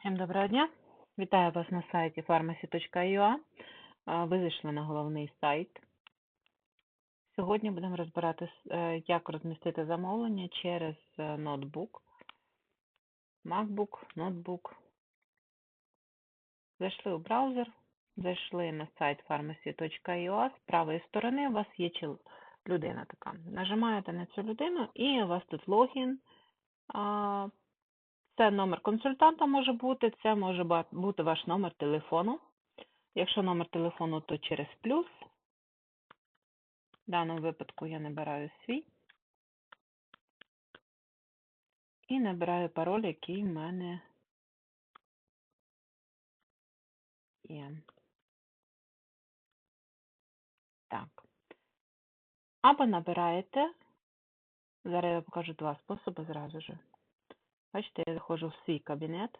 Всім доброго дня. Вітаю вас на сайті pharmacy.ua. Ви зайшли на головний сайт. Сьогодні будемо розбирати, е, як розмістити замовлення через е, ноутбук, MacBook, ноутбук. Зайшли у браузер, зайшли на сайт pharmacy.ua. З правої сторони у вас є людина така. Нажимаєте на цю людину і у вас тут логін. Це номер консультанта може бути, це може бути ваш номер телефону. Якщо номер телефону, то через плюс. В даному випадку я набираю свій. І набираю пароль, який в мене є. Так. Або набираєте, зараз я покажу два способи зразу же. Бачите, я заходжу в свій кабінет,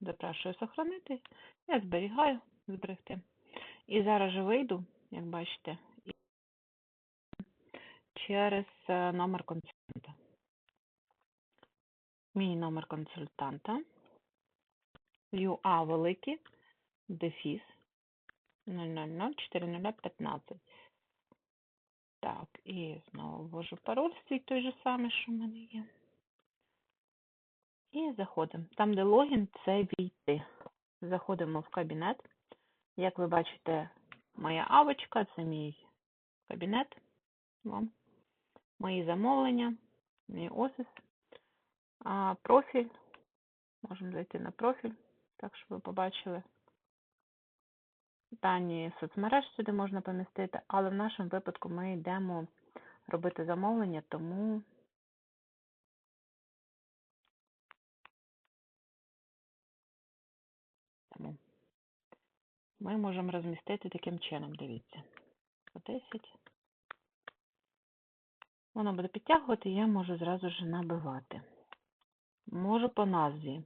запрашую сохранити, я зберігаю, зберегти. І зараз же вийду, як бачите, через е, номер консультанта. Мій номер консультанта. UA великий, дефіс 0004015. Так, і знову ввожу пароль свій той же самий, що в мене є. І заходимо. Там, де логін, це війти. Заходимо в кабінет. Як ви бачите, моя авочка, це мій кабінет. Вам. Мої замовлення, мій офіс. А, профіль. Можемо зайти на профіль, так щоб ви побачили. Дані соцмереж сюди можна помістити, але в нашому випадку ми йдемо робити замовлення, тому ми можемо розмістити таким чином, дивіться. По 10. Воно буде підтягувати, і я можу зразу ж набивати. Можу по назві.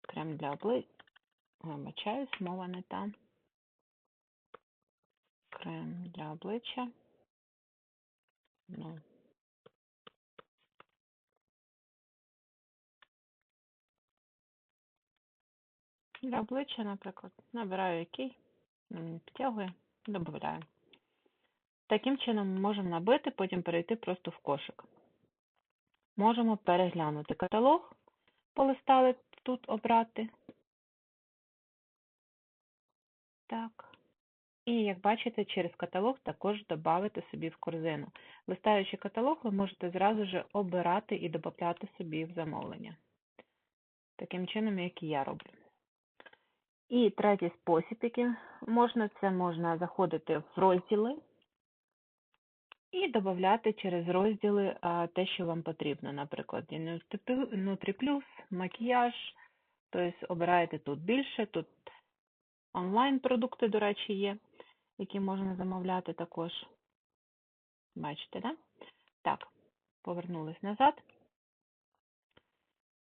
Крем для обличчя. Вибачаюсь, мова не та. Крем для обличчя. Ну. Для обличчя, наприклад, набираю який, підтягує, додаю. Таким чином можемо набити, потім перейти просто в кошик. Можемо переглянути каталог, полистали тут обрати. Так. І, як бачите, через каталог також додати собі в корзину. Листаючи каталог, ви можете зразу ж обирати і додати собі в замовлення. Таким чином, як і я роблю. І третій спосіб, який можна, це можна заходити в розділи і додати через розділи те, що вам потрібно. Наприклад, Нутріплюс, макіяж. Тобто обираєте тут більше, тут онлайн-продукти, до речі, є, які можна замовляти також. Бачите, да? Так, повернулись назад.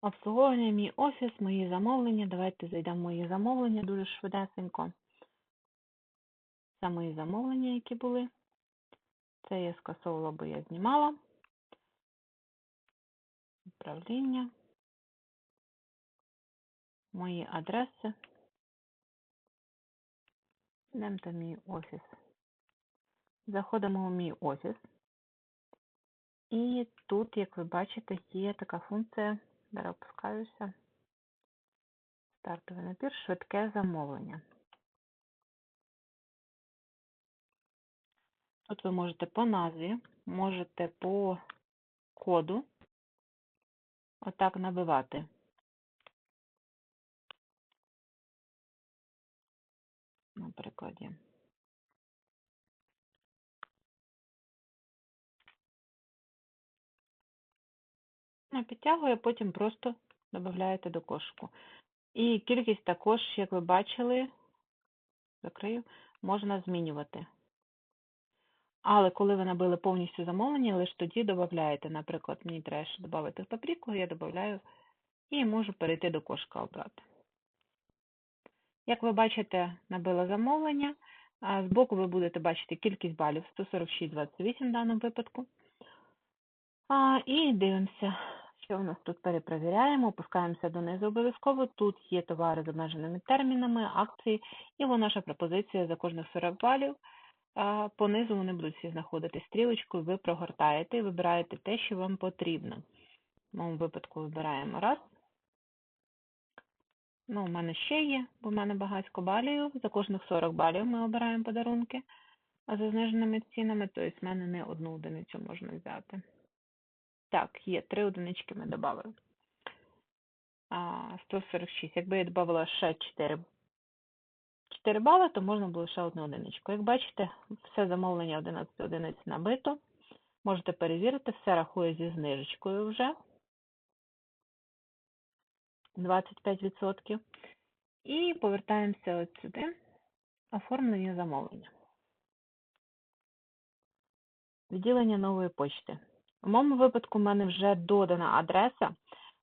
Обслуговування, мій офіс, мої замовлення. Давайте зайдемо в мої замовлення дуже швидесенько. Це мої замовлення, які були. Це я скасовувала, бо я знімала. Управління. Мої адреси. Йдемо до мій офіс. Заходимо в мій офіс. І тут, як ви бачите, є така функція. Зараз опускаюся. Стартовий набір, швидке замовлення. Тут ви можете по назві, можете по коду отак набивати. На прикладі. Підтягує, потім просто додаєте до кошику. І кількість також, як ви бачили, закрию, можна змінювати. Але коли ви набили повністю замовлення, лише тоді додаєте, наприклад, мені треба ще додати папріку, я додаю і можу перейти до кошика обрати. Як ви бачите, набила замовлення. Збоку ви будете бачити кількість балів 146,28 в даному випадку. І дивимося. Що в нас тут перепровіряємо, опускаємося донизу обов'язково. Тут є товари з обмеженими термінами, акції, і вона наша пропозиція за кожних 40 балів. Понизу вони будуть всі знаходитись стрілочкою, ви прогортаєте і вибираєте те, що вам потрібно. В моєму випадку вибираємо раз. Ну, у мене ще є, бо в мене багатько балів. За кожних 40 балів ми обираємо подарунки за зниженими цінами, тобто в мене не одну одиницю можна взяти. Так, є, три одинички ми додали. 146. Якби я додавала ще 4, 4 бали, то можна було ще одну одиничку. Як бачите, все замовлення 11 одиниць набито. Можете перевірити, все рахує зі знижечкою вже. 25%. І повертаємося от сюди. Оформлення замовлення. Відділення нової почти. У моєму випадку в мене вже додана адреса,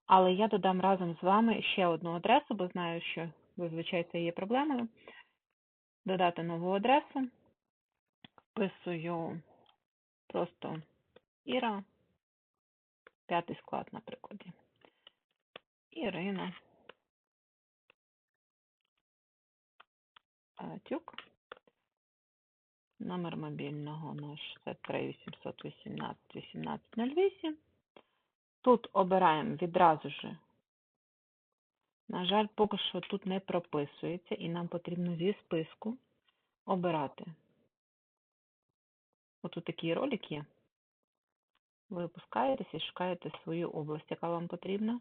але я додам разом з вами ще одну адресу, бо знаю, що зазвичай це є проблемою. Додати нову адресу. Вписую просто Іра, п'ятий склад, наприклад. Ірина. Тюк. Номер мобільного наш 63 818 1808. Тут обираємо відразу ж. На жаль, поки що тут не прописується, і нам потрібно зі списку обирати. Отут такий ролик є. Ви опускаєтесь і шукаєте свою область, яка вам потрібна.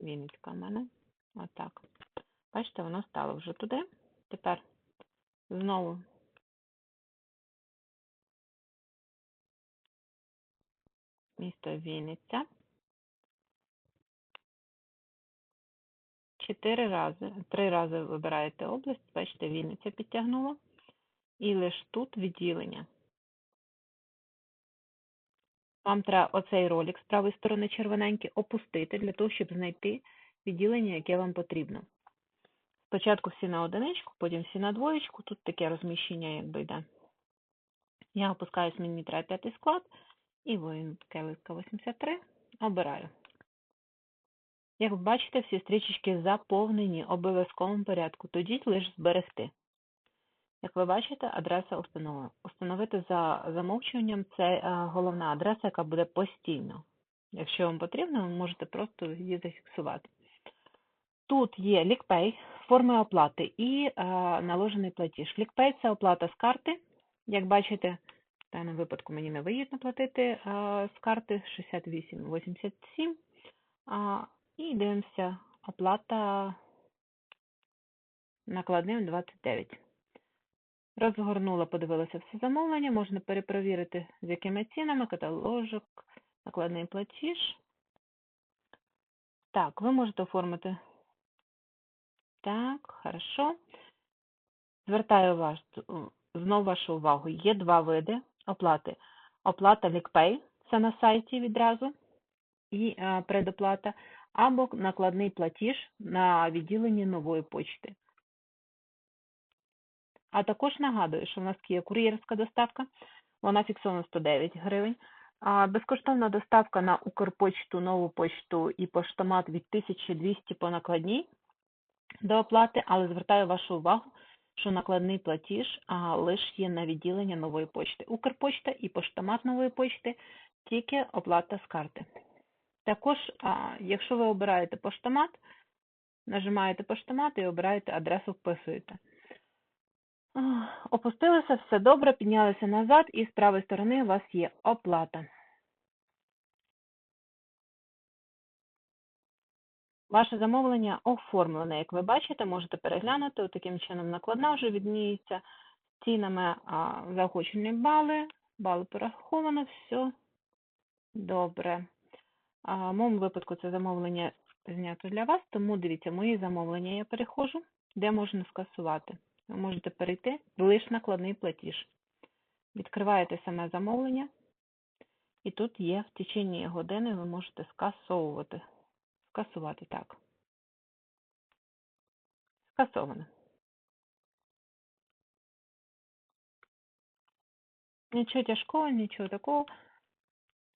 Вінницька в мене. Отак. Бачите, воно стало вже туди. Тепер знову місто Вінниця. Чотири рази, три рази вибираєте область, бачите, Вінниця підтягнула. І лише тут відділення. Вам треба оцей ролик з правої сторони червоненький опустити для того, щоб знайти відділення, яке вам потрібно. Спочатку всі на одиничку, потім всі на двоєчку. Тут таке розміщення якби йде. Я опускаю змінний п'ятий склад і Келиска 83 обираю. Як ви бачите, всі стрічечки заповнені обов'язковому порядку. Тоді лише зберегти. Як ви бачите, адреса установи. Установити за замовчуванням це е, головна адреса, яка буде постійно. Якщо вам потрібно, ви можете просто її зафіксувати. Тут є лікпей, форми оплати і е, наложений платіж. Лікпей це оплата з карти. Як бачите, в даному випадку мені не вигідно платити е, з карти 68,87. Е, і дивимося, оплата накладним 29. Розгорнула, подивилася все замовлення, можна перепровірити, з якими цінами, каталожок, накладний платіж. Так, ви можете оформити так, хорошо. Звертаю вас знову вашу увагу. Є два види оплати. Оплата LickPay, це на сайті відразу, і е, предоплата, або накладний платіж на відділенні нової почти. А також нагадую, що в нас є кур'єрська доставка, вона фіксована 109 гривень. Безкоштовна доставка на Укрпочту, нову почту і поштомат від 1200 по накладній до оплати, але звертаю вашу увагу, що накладний платіж а, лише є на відділення нової почти. Укрпочта і поштомат нової почти тільки оплата з карти. Також, а, якщо ви обираєте поштомат, нажимаєте поштомат і обираєте адресу, вписуєте. Опустилися, все добре, піднялися назад, і з правої сторони у вас є оплата. Ваше замовлення оформлене, як ви бачите, можете переглянути. Таким чином накладна вже відміється цінами заохочені бали. Бали пораховано, все добре. В моєму випадку це замовлення знято для вас, тому дивіться, мої замовлення я переходжу, де можна скасувати. Ви можете перейти лише накладний платіж. Відкриваєте саме замовлення, і тут є в течение години ви можете скасовувати. Скасувати так. Скасовано. Нічого тяжкого, нічого такого.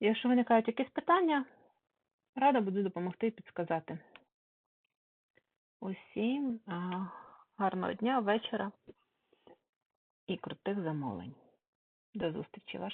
Якщо виникають якісь питання, рада буду допомогти і підсказати. Усім гарного дня, вечора і крутих замовлень. До зустрічі,